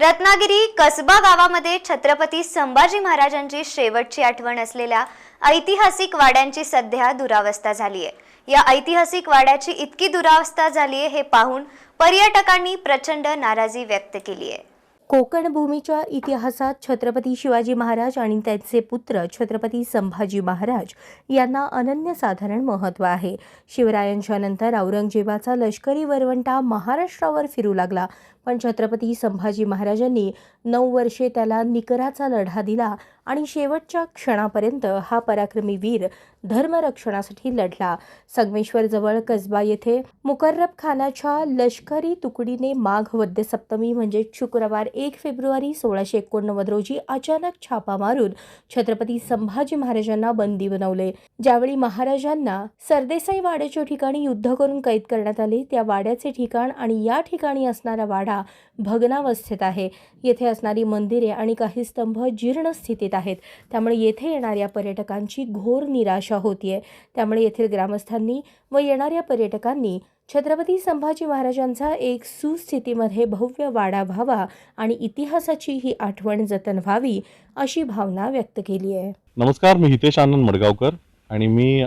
रत्नागिरी कसबा गावामध्ये छत्रपती संभाजी महाराजांची शेवटची आठवण असलेल्या ऐतिहासिक वाड्यांची सध्या दुरावस्था झाली आहे या ऐतिहासिक वाड्याची इतकी दुरावस्था झाली आहे हे पाहून पर्यटकांनी प्रचंड नाराजी व्यक्त केली आहे कोकण भूमीच्या इतिहासात छत्रपती शिवाजी महाराज आणि त्यांचे पुत्र छत्रपती संभाजी महाराज यांना अनन्यसाधारण महत्त्व आहे. शिवरायांच्या नंतर औरंगजेबाचा लष्करी वरवंटा महाराष्ट्रावर फिरू लागला. पण छत्रपती संभाजी महाराजांनी नऊ वर्षे त्याला निकराचा लढा दिला आणि शेवटच्या क्षणापर्यंत हा पराक्रमी वीर धर्मरक्षणासाठी लढला. संगमेश्वरजवळ कसबा येथे मुकर्रब खानाच्या लष्करी तुकडीने माघ वद्यसप्तमी म्हणजे शुक्रवार एक फेब्रुवारी सोळाशे एकोणनव्वद रोजी अचानक छापा मारून छत्रपती संभाजी महाराजांना बंदी बनवले. ज्यावेळी महाराजांना सरदेसाई वाड्याच्या ठिकाणी युद्ध करून कैद करण्यात आले त्या वाड्याचे ठिकाण आणि या ठिकाणी असणारा वाडा भग्नावस्थेत आहे. येथे असणारी मंदिरे आणि काही स्तंभ जीर्ण स्थितीत आहेत. त्यामुळे येथे येणाऱ्या पर्यटकांची घोर निराशा होतीये. त्यामुळे येथील ग्रामस्थांनी व येणाऱ्या पर्यटकांनी छत्रपती संभाजी महाराजांचा एक सुस्थितीमध्ये भव्य वाडा व्हावा आणि इतिहासाची ही आठवण जतन व्हावी अशी भावना व्यक्त केली आहे. नमस्कार मी हितेश आनंद मडगावकर आणि मी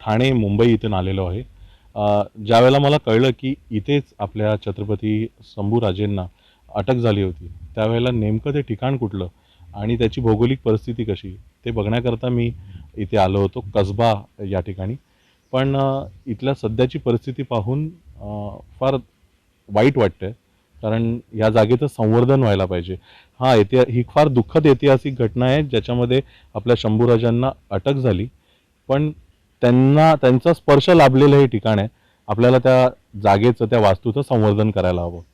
ठाणे मुंबई इथून आलेलो आहे. ज्यावेळेला मला कळलं की इथेच आपल्या छत्रपती शंभूराजेंना अटक झाली होती त्यावेळेला नेमकं ते ठिकाण कुठलं आणि त्याची भौगोलिक परिस्थिती कशी ते बघण्याकरता मी इथे आलो होतो कसबा या ठिकाणी. पण इथल्या सध्याची परिस्थिती पाहून फार वाईट वाटतंय. कारण या जागेचं संवर्धन व्हायला पाहिजे. हा ऐतिहा ही फार दुःखद ऐतिहासिक घटना आहे ज्याच्यामध्ये आपल्या शंभूराजांना अटक झाली. पण त्यांना त्यांचा स्पर्श लाभलेलं हे ठिकाण आहे. आपल्याला त्या जागेचं त्या वास्तूचं संवर्धन करायला हवं.